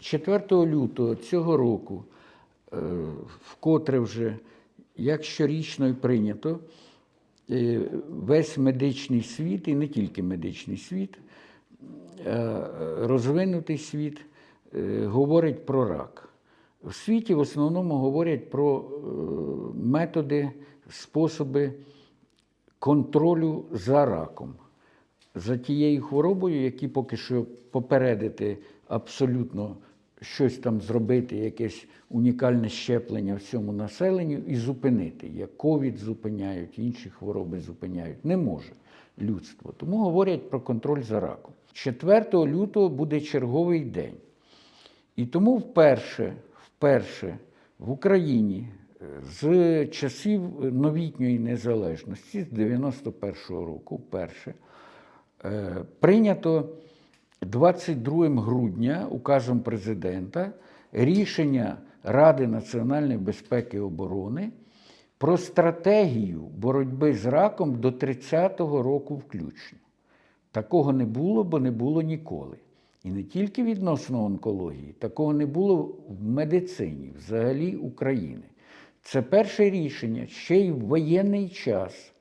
4 лютого цього року, е, вкотре вже, як щорічно і прийнято, е, весь медичний світ, і не тільки медичний світ, е, розвинутий світ говорить про рак. В світі в основному говорять про методи, способи контролю за раком, за тією хворобою, які поки що попередити абсолютно щось там зробити, якесь унікальне щеплення всьому населенню і зупинити. Як ковід зупиняють, інші хвороби зупиняють. Не може людство. Тому говорять про контроль за раком. 4 лютого буде черговий день. І тому вперше, вперше в Україні е, з часів новітньої незалежності, з 91-го року, вперше, е, прийнято 22 грудня указом президента рішення Ради національної безпеки і оборони про стратегію боротьби з раком до 30-го року включно. Такого не було, бо не було ніколи. І не тільки відносно онкології, такого не було в медицині, взагалі України. Це перше рішення ще й в воєнний час.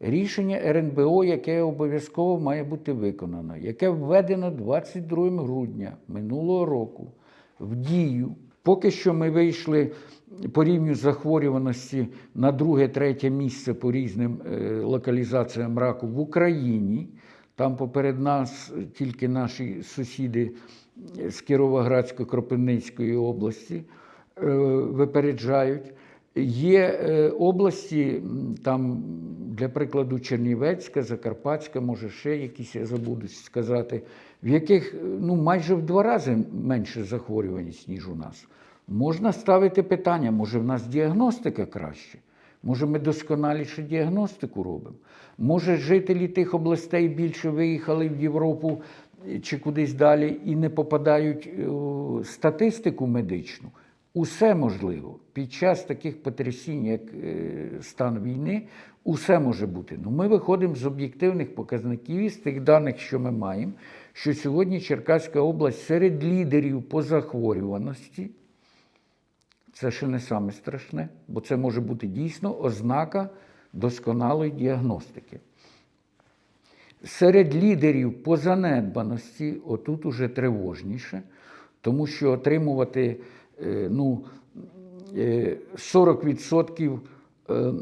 Рішення РНБО, яке обов'язково має бути виконано, яке введено 22 грудня минулого року в дію. Поки що ми вийшли по рівню захворюваності на друге-третє місце по різним е, локалізаціям раку в Україні. Там поперед нас тільки наші сусіди з Кіровоградсько-Кропивницької області е, випереджають. Є е, області, там, для прикладу, Чернівецька, Закарпатська, може ще якісь я забуду сказати, в яких е, ну, майже в два рази менше захворюваність, ніж у нас. Можна ставити питання, може в нас діагностика краще, може ми досконаліше діагностику робимо. Може, жителі тих областей більше виїхали в Європу е, чи кудись далі і не попадають е, у статистику медичну. Усе можливо. Під час таких потрясінь, як е, стан війни, усе може бути. Ну, ми виходимо з об'єктивних показників і з тих даних, що ми маємо, що сьогодні Черкаська область серед лідерів по захворюваності. Це ще не саме страшне, бо це може бути дійсно ознака досконалої діагностики. Серед лідерів по занедбаності, отут уже тривожніше, тому що отримувати ну, е, 40% е,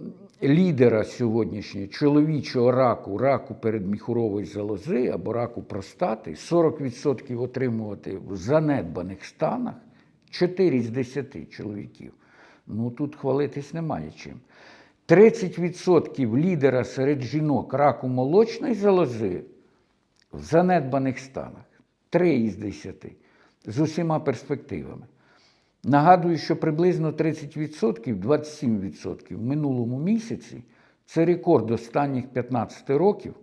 лідера сьогоднішнього чоловічого раку, раку передміхурової залози або раку простати, 40% отримувати в занедбаних станах 4 з 10 чоловіків. Ну тут хвалитись немає чим. 30% лідера серед жінок раку молочної залози в занедбаних станах. 3 із 10 з усіма перспективами. Нагадую, що приблизно 30%, 27% в минулому місяці це рекорд останніх 15 років.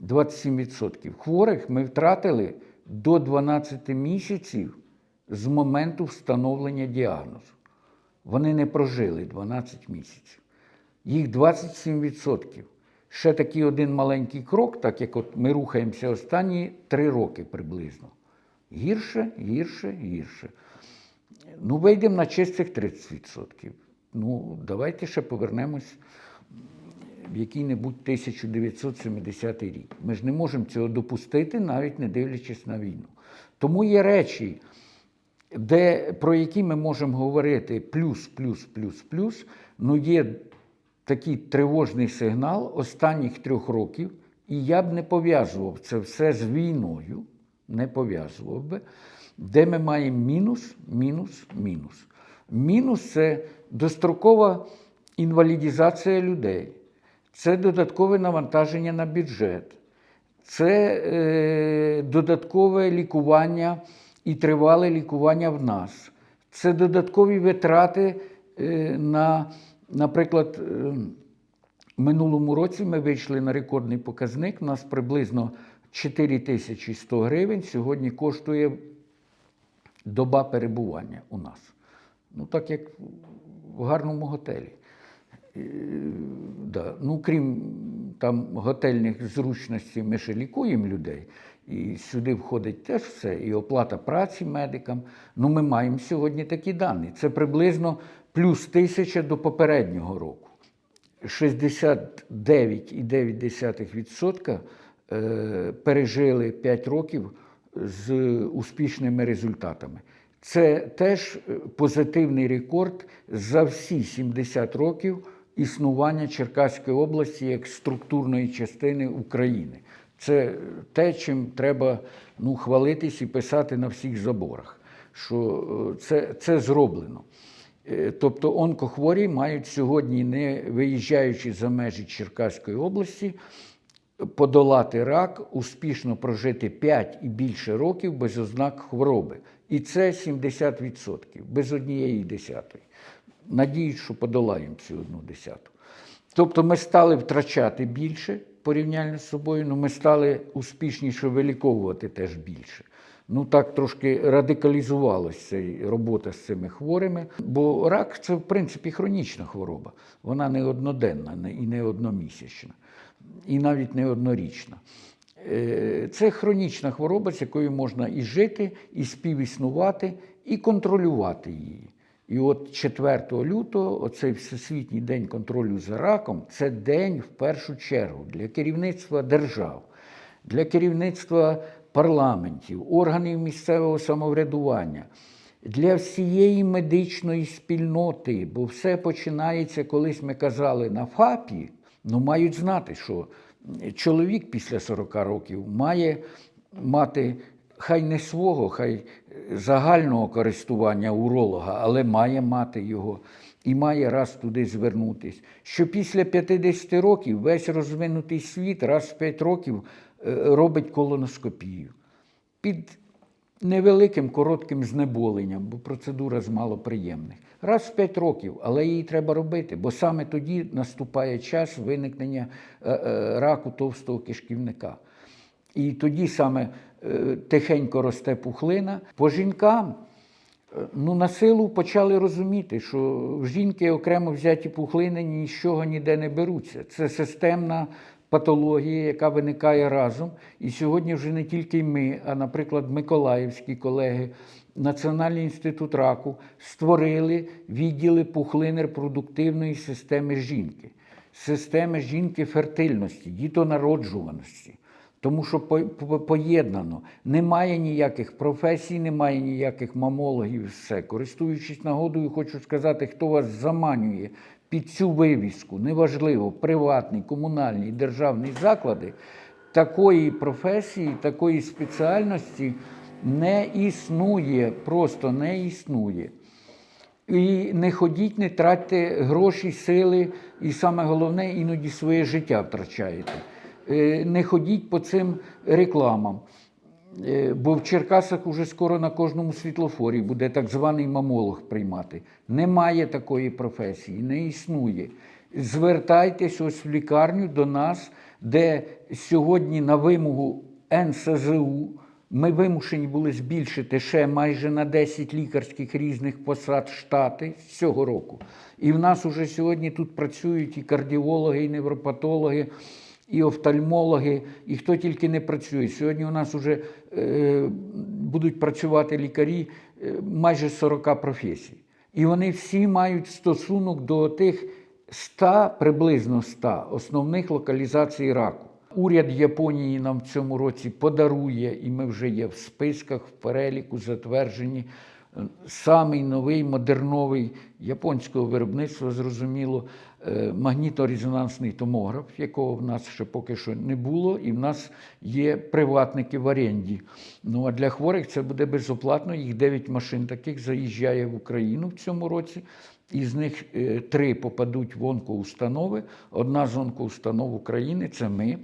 27% хворих ми втратили до 12 місяців з моменту встановлення діагнозу. Вони не прожили 12 місяців. Їх 27%. Ще такий один маленький крок, так як от ми рухаємося останні 3 роки приблизно. Гірше, гірше, гірше. Ну, вийдемо на чистих 30%. Ну, давайте ще повернемось в який-небудь 1970 рік. Ми ж не можемо цього допустити, навіть не дивлячись на війну. Тому є речі, де, про які ми можемо говорити плюс, плюс, плюс, плюс, ну є такий тривожний сигнал останніх трьох років, і я б не пов'язував це все з війною, не пов'язував би, де ми маємо мінус, мінус, мінус. Мінус це дострокова інвалідізація людей, це додаткове навантаження на бюджет, це е, додаткове лікування і тривале лікування в нас. Це додаткові витрати е, на, наприклад, е, минулому році ми вийшли на рекордний показник. У нас приблизно 4100 гривень. Сьогодні коштує доба перебування у нас. Ну, так як в гарному готелі. Е, Да. Ну, крім там готельних зручностей, ми ще лікуємо людей. І сюди входить теж все, і оплата праці медикам. Ну, ми маємо сьогодні такі дані. Це приблизно плюс тисяча до попереднього року. 69,9% е, пережили 5 років з успішними результатами. Це теж е, позитивний рекорд за всі 70 років існування Черкаської області як структурної частини України. Це те, чим треба ну, хвалитись і писати на всіх заборах, що е, це, це зроблено. Е, Тобто онкохворі мають сьогодні, не виїжджаючи за межі Черкаської області, подолати рак, успішно прожити 5 і більше років без ознак хвороби. І це 70%, без однієї десятої. Надіюсь, що подолаємо цю одну десяту. Тобто ми стали втрачати більше порівняння з собою, але ми стали успішніше виліковувати теж більше. Ну так трошки радикалізувалася робота з цими хворими, бо рак це в принципі хронічна хвороба. Вона не одноденна і не одномісячна, і навіть не однорічна. Е, Це хронічна хвороба, з якою можна і жити, і співіснувати, і контролювати її. І от 4 лютого, оцей Всесвітній день контролю за раком, це день в першу чергу для керівництва держав, для керівництва парламентів, органів місцевого самоврядування, для всієї медичної спільноти, бо все починається, колись ми казали на ФАПі, ну мають знати, що чоловік після 40 років має мати хай не свого, хай загального користування уролога, але має мати його і має раз туди звернутись. Що після 50 років весь розвинутий світ раз в 5 років е, робить колоноскопію. Під невеликим коротким знеболенням, бо процедура з малоприємних. Раз в 5 років, але її треба робити, бо саме тоді наступає час виникнення е, е, раку товстого кишківника. І тоді саме е, тихенько росте пухлина. По жінкам ну, на силу почали розуміти, що в жінки окремо взяті пухлини нічого ніде не беруться. Це системна патологія, яка виникає разом. І сьогодні вже не тільки ми, а, наприклад, миколаївські колеги, Національний інститут раку створили відділи пухлин репродуктивної системи жінки, системи жінки фертильності, дітонароджуваності. Тому що по- по- поєднано. Немає ніяких професій, немає ніяких мамологів. Все. Користуючись нагодою, хочу сказати, хто вас заманює під цю вивіску, неважливо, приватний, комунальний, державний заклади, такої професії, такої спеціальності не існує, просто не існує. І не ходіть, не тратьте гроші, сили, і саме головне, іноді своє життя втрачаєте. Е, Не ходіть по цим рекламам. Е, Бо в Черкасах уже скоро на кожному світлофорі буде так званий мамолог приймати. Немає такої професії, не існує. Звертайтесь ось в лікарню до нас, де сьогодні на вимогу НСЗУ ми вимушені були збільшити ще майже на 10 лікарських різних посад штати з цього року. І в нас уже сьогодні тут працюють і кардіологи, і невропатологи, і офтальмологи, і хто тільки не працює. Сьогодні у нас вже е, будуть працювати лікарі е, майже 40 професій. І вони всі мають стосунок до тих 100, приблизно 100 основних локалізацій раку. Уряд Японії нам в цьому році подарує, і ми вже є в списках, в переліку затверджені. е, Самий новий модерновий японського виробництва, зрозуміло, е, магніторезонансний томограф, якого в нас ще поки що не було, і в нас є приватники в оренді. Ну а для хворих це буде безоплатно. Їх 9 машин таких заїжджає в Україну в цьому році. Із них е, три попадуть в онкоустанови. Одна з онкоустанов України це ми.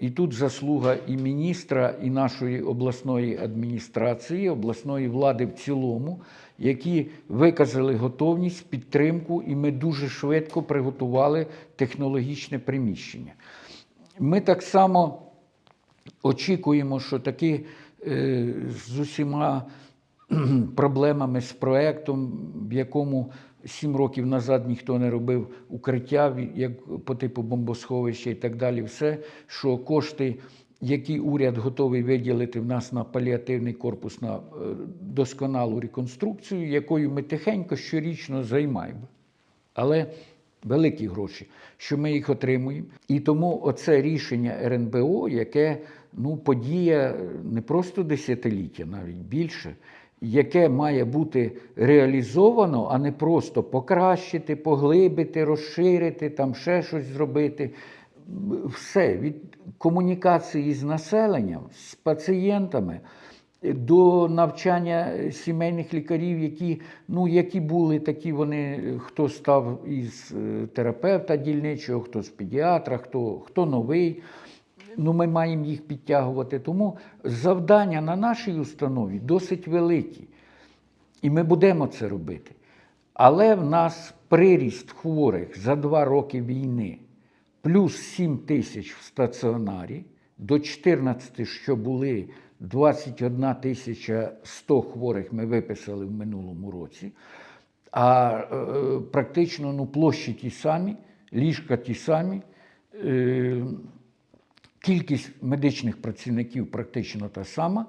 І тут заслуга і міністра, і нашої обласної адміністрації, обласної влади в цілому, які виказали готовність, підтримку, і ми дуже швидко приготували технологічне приміщення. Ми так само очікуємо, що таки е, з усіма проблемами з проектом, в якому сім років назад ніхто не робив укриття, як по типу бомбосховища і так далі, все, що кошти які уряд готовий виділити в нас на паліативний корпус на е, досконалу реконструкцію, якою ми тихенько щорічно займаємо. Але великі гроші, що ми їх отримуємо. І тому оце рішення РНБО, яке ну, подія не просто десятиліття, навіть більше, яке має бути реалізовано, а не просто покращити, поглибити, розширити, там ще щось зробити. Все від комунікації з населенням, з пацієнтами до навчання сімейних лікарів, які, ну, які були такі вони, хто став із е, терапевта дільничого, хто з педіатра, хто, хто новий. Ну, ми маємо їх підтягувати. Тому завдання на нашій установі досить великі. І ми будемо це робити. Але в нас приріст хворих за два роки війни плюс 7 тисяч в стаціонарі, до 14, що були 21 тисяча 100 хворих ми виписали в минулому році. А е, практично ну, площі ті самі, ліжка ті самі. Е, Кількість медичних працівників практично та сама,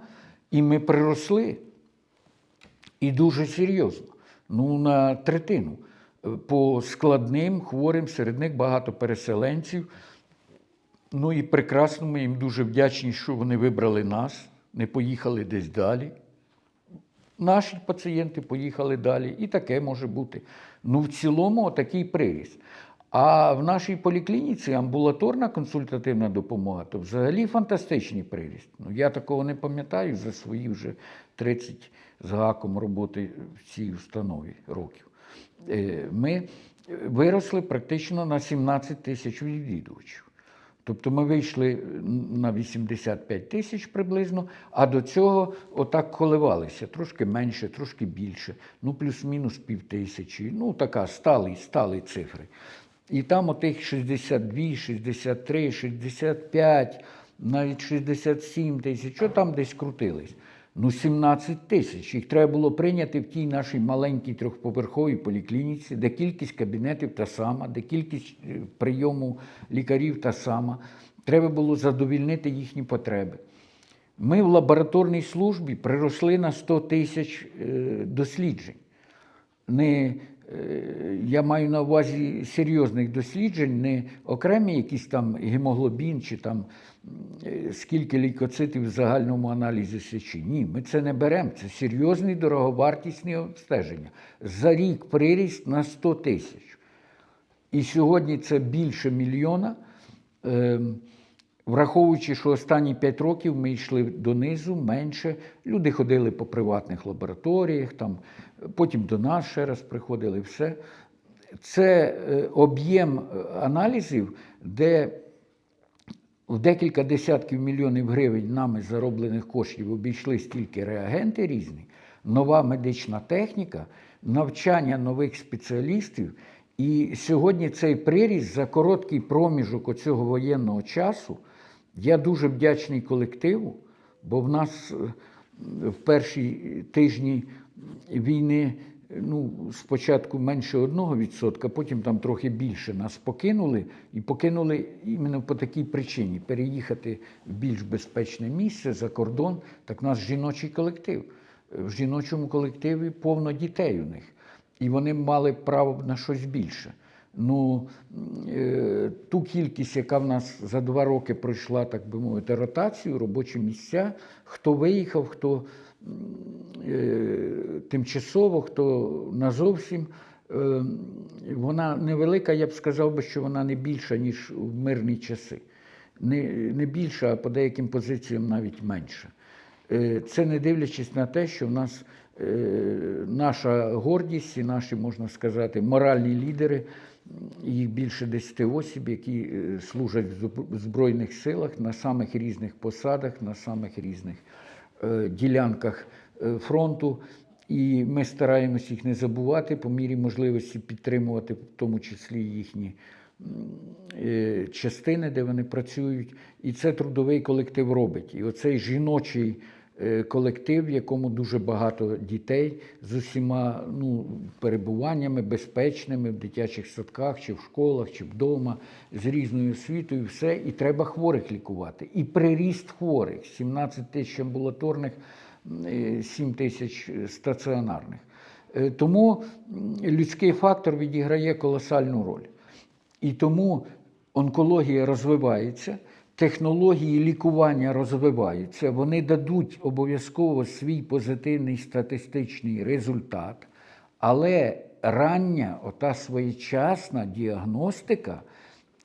і ми приросли. І дуже серйозно. Ну, на третину. По складним, хворим, серед них багато переселенців. Ну і прекрасно, ми їм дуже вдячні, що вони вибрали нас, не поїхали десь далі. Наші пацієнти поїхали далі, і таке може бути. Ну, в цілому, такий приріст. А в нашій поліклініці амбулаторна консультативна допомога, то взагалі фантастичний приріст. Ну, я такого не пам'ятаю за свої вже 30 з гаком роботи в цій установі років. Е, Ми виросли практично на 17 тисяч відвідувачів. Тобто ми вийшли на 85 тисяч приблизно, а до цього отак коливалися, трошки менше, трошки більше, ну плюс-мінус пів тисячі, ну така сталі, сталі цифри. І там отих 62, 63, 65, навіть 67 тисяч, що там десь крутились? Ну, 17 тисяч. Їх треба було прийняти в тій нашій маленькій трьохповерховій поліклініці, де кількість кабінетів та сама, де кількість е, прийому лікарів та сама. Треба було задовільнити їхні потреби. Ми в лабораторній службі приросли на 100 тисяч е, досліджень. Не, я маю на увазі серйозних досліджень, не окремі якісь там гемоглобін чи там е, скільки лейкоцитів в загальному аналізі сечі. Ні, ми це не беремо. Це серйозні дороговартісні обстеження. За рік приріст на 100 тисяч. І сьогодні це більше мільйона. Враховуючи, що останні 5 років ми йшли донизу менше, люди ходили по приватних лабораторіях, там, потім до нас ще раз приходили все. Це е, об'єм е, аналізів, де в декілька десятків мільйонів гривень нами зароблених коштів обійшли стільки реагенти різні, нова медична техніка, навчання нових спеціалістів. І сьогодні цей приріст за короткий проміжок оцього воєнного часу. Я дуже вдячний колективу, бо в нас е, в перші тижні війни ну, спочатку менше одного відсотка, потім там трохи більше нас покинули і покинули іменно по такій причині переїхати в більш безпечне місце за кордон. Так нас жіночий колектив. В жіночому колективі повно дітей у них. І вони мали право на щось більше. Ну, е, ту кількість, яка в нас за два роки пройшла, так би мовити, ротацію, робочі місця, хто виїхав, хто е, тимчасово, хто назовсім, е, вона невелика, я б сказав би, що вона не більша, ніж в мирні часи. Не, не більша, а по деяким позиціям навіть менша. Це не дивлячись на те, що в нас наша гордість і наші, можна сказати, моральні лідери, їх більше 10 осіб, які е, служать в Збройних силах на самих різних посадах, на самих різних е, ділянках е, фронту. І ми стараємось їх не забувати, по мірі можливості підтримувати, в тому числі їхні частини, де вони працюють. І це трудовий колектив робить. І оцей жіночий колектив, в якому дуже багато дітей з усіма ну, перебуваннями безпечними в дитячих садках, чи в школах, чи вдома, з різною освітою, все, і треба хворих лікувати. І приріст хворих 17 тисяч амбулаторних, е, 7 тисяч стаціонарних. Е, Тому людський фактор відіграє колосальну роль. І тому онкологія розвивається, технології лікування розвиваються, вони дадуть обов'язково свій позитивний статистичний результат, але рання, ота своєчасна діагностика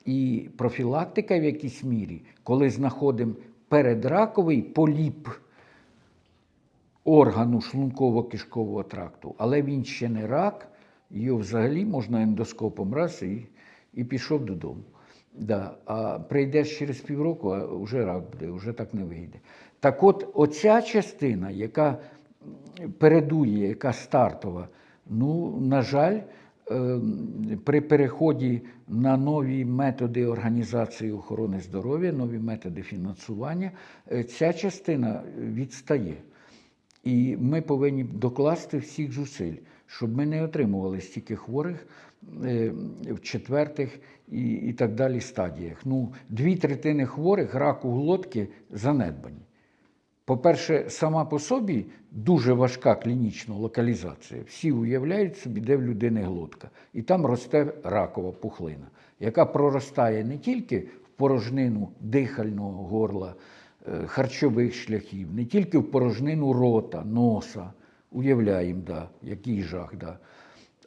і профілактика в якійсь мірі, коли знаходимо передраковий поліп органу шлунково-кишкового тракту, але він ще не рак, його взагалі можна ендоскопом раз і, і пішов додому. Да. А прийдеш через півроку, а вже рак буде, вже так не вийде. Так от, оця частина, яка передує, яка стартова, ну, на жаль, е, при переході на нові методи організації охорони здоров'я, нові методи фінансування, е, ця частина відстає. І ми повинні докласти всіх зусиль, щоб ми не отримували стільки хворих в четвертих і, і так далі стадіях. Ну, дві третини хворих раку глотки занедбані. По-перше, сама по собі дуже важка клінічна локалізація. Всі уявляють собі, де в людини глотка. І там росте ракова пухлина, яка проростає не тільки в порожнину дихального горла, е, харчових шляхів, не тільки в порожнину рота, носа. Уявляємо, да, який жах. Да.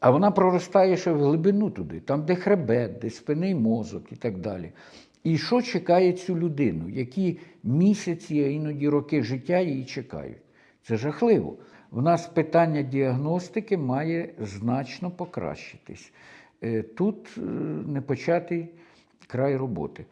А вона проростає ще в глибину туди, там, де хребет, де спинний мозок і так далі. І що чекає цю людину? Які місяці, а іноді роки життя її чекають? Це жахливо. В нас питання діагностики має значно покращитись. Е, Тут е, непочатий край роботи.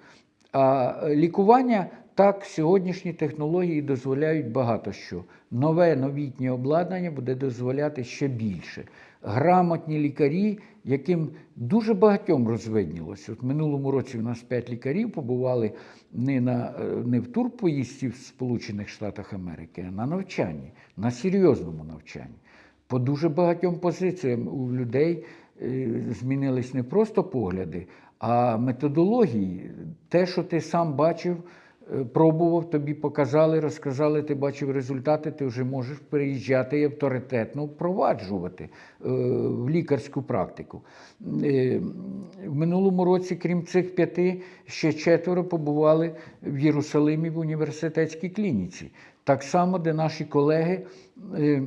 А лікування так, сьогоднішні технології дозволяють багато що. Нове новітнє обладнання буде дозволяти ще більше. Грамотні лікарі, яким дуже багатьом розвиднілося. От минулому році у нас п'ять лікарів побували не, на, е, не в турпоїзді в Сполучених Штатах Америки, а на навчанні, на серйозному навчанні. По дуже багатьом позиціям у людей е, змінились не просто погляди, а методології. Те, що ти сам бачив, пробував, тобі показали, розказали, ти бачив результати, ти вже можеш переїжджати і авторитетно впроваджувати е, в лікарську практику. Е, В минулому році, крім цих п'яти, ще четверо побували в Єрусалимі в університетській клініці. Так само, де наші колеги. е,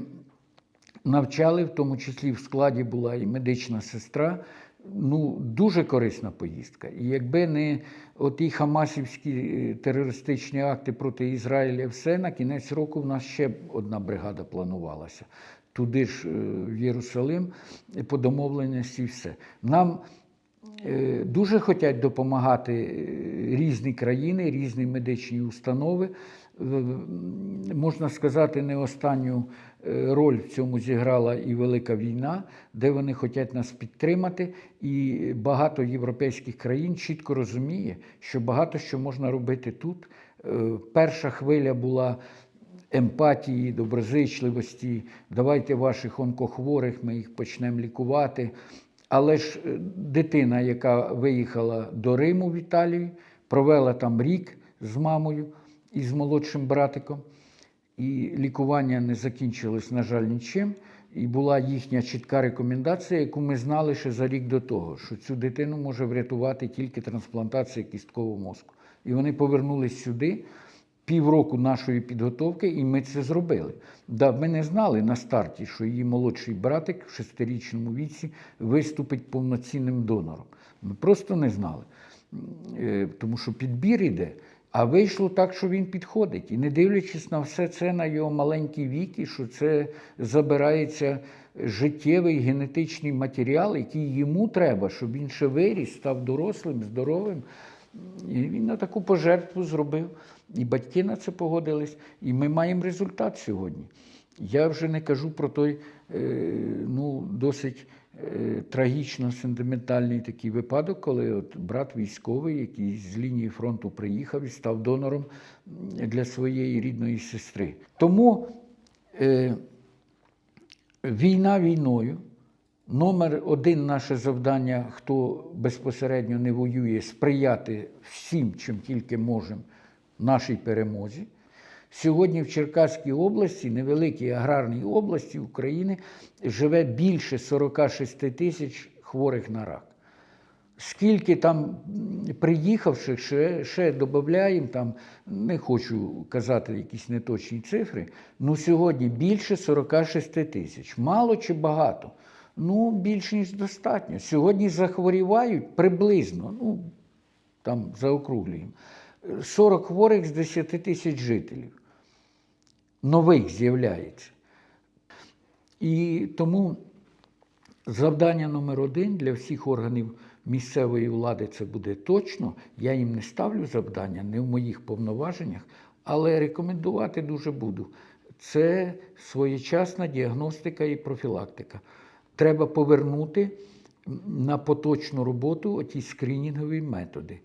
навчали, в тому числі в складі була і медична сестра. Ну, дуже корисна поїздка. І якби не оті хамасівські е, терористичні акти проти Ізраїля, все на кінець року в нас ще одна бригада планувалася. Туди ж е, в Єрусалим по домовленості все. Нам е, дуже хочуть допомагати різні країни, різні медичні установи. В- Можна сказати, не останню е, роль в цьому зіграла і Велика війна, де вони хочуть нас підтримати. І багато європейських країн чітко розуміє, що багато що можна робити тут. Е, Перша хвиля була емпатії, доброзичливості. Давайте ваших онкохворих, ми їх почнемо лікувати. Але ж е, дитина, яка виїхала до Риму в Італію, провела там рік з мамою і з молодшим братиком, і лікування не закінчилось, на жаль, нічим. І була їхня чітка рекомендація, яку ми знали ще за рік до того, що цю дитину може врятувати тільки трансплантація кісткового мозку. І вони повернулись сюди півроку нашої підготовки, і ми це зробили. Да, ми не знали на старті, що її молодший братик в шестирічному віці виступить повноцінним донором. Ми просто не знали, Е, тому що підбір іде. А вийшло так, що він підходить. І не дивлячись на все це, на його маленький вік, і що це забирається життєвий генетичний матеріал, який йому треба, щоб він ще виріс, став дорослим, здоровим. І він на таку пожертву зробив. І батьки на це погодились. І ми маємо результат сьогодні. Я вже не кажу про той е, ну, досить е, трагічно-сентиментальний такий випадок, коли от брат військовий, який з лінії фронту приїхав і став донором для своєї рідної сестри. Тому е, війна війною. Номер один наше завдання, хто безпосередньо не воює, сприяти всім, чим тільки можемо, нашій перемозі. Сьогодні в Черкаській області, невеликій аграрній області України, живе більше 46 тисяч хворих на рак. Скільки там приїхавших, ще, ще додаємо, там, не хочу казати якісь неточні цифри, ну сьогодні більше 46 тисяч. Мало чи багато? Ну, більше ніж достатньо. Сьогодні захворівають приблизно, ну там заокруглюємо, 40 хворих з 10 тисяч жителів. Нових з'являється. І тому Завдання номер один для всіх органів місцевої влади це буде точно. Я їм не ставлю завдання, не в моїх повноваженнях, але рекомендувати дуже буду. Це своєчасна діагностика і профілактика. Треба повернути на поточну роботу оті скринінгові методи.